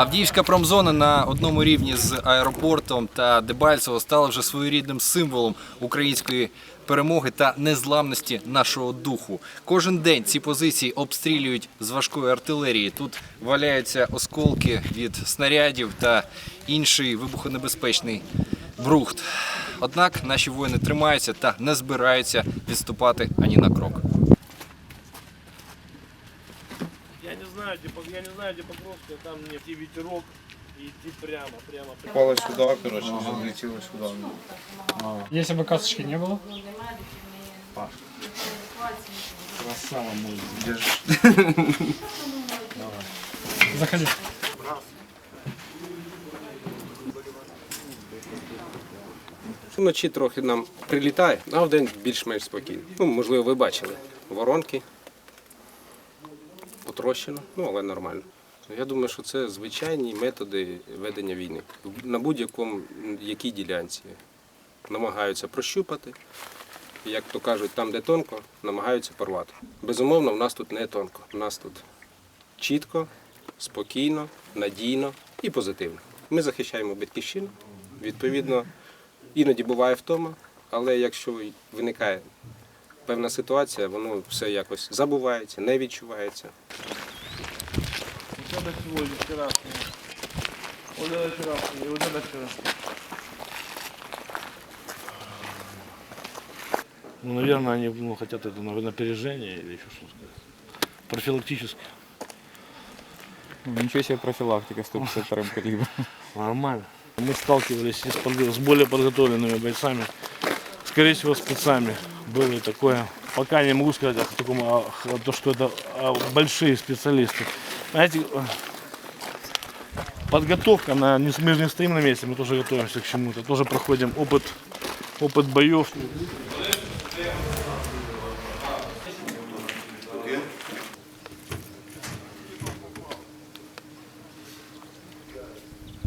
Авдіївська промзона на одному рівні з аеропортом та Дебальцево стала вже своєрідним символом української перемоги та незламності нашого духу. Кожен день ці позиції обстрілюють з важкої артилерії. Тут валяються осколки від снарядів та інший вибухонебезпечний брухт. Однак наші воїни тримаються та не збираються відступати ані на крок. Я не знаю, где, я не знаю, где Покровская, там мне идти ветерок и идти прямо, прямо, прямо. Попало сюда, короче, залетело сюда. Если бы касочки не было, Держишь. заходи. Вночі трохи нам прилітає, а вдень більш-менш спокійно. Ну, можливо, ви бачили. Воронки потрощено, ну але нормально. Я думаю, що це звичайні методи ведення війни. На будь-якому якій ділянці намагаються прощупати. Як то кажуть, там, де тонко, намагаються порвати. Безумовно, в нас тут не тонко. У нас тут чітко, спокійно, надійно і позитивно. Ми захищаємо батьківщину. Відповідно, Іноді буває втома, але якщо виникає певна ситуація, воно все якось забувається, не відчувається. Вот это сегодня, вчерашнее. Вот это вчерашнее, и вот это вчерашнее. Ну, наверное, они ну, хотят это на напряжение или еще что сказать. Профилактически. Ничего себе профилактика 152 калибром. Нормально. Мы сталкивались и с, подго- с более подготовленными бойцами, скорее всего, спецами. Было и такое. Пока не могу сказать о таком, о- о- то, что это а, большие специалисты. Знаете, э, подготовка, на, не, мы же не стоим на месте, мы тоже готовимся к чему-то, тоже проходим опыт, опыт боев.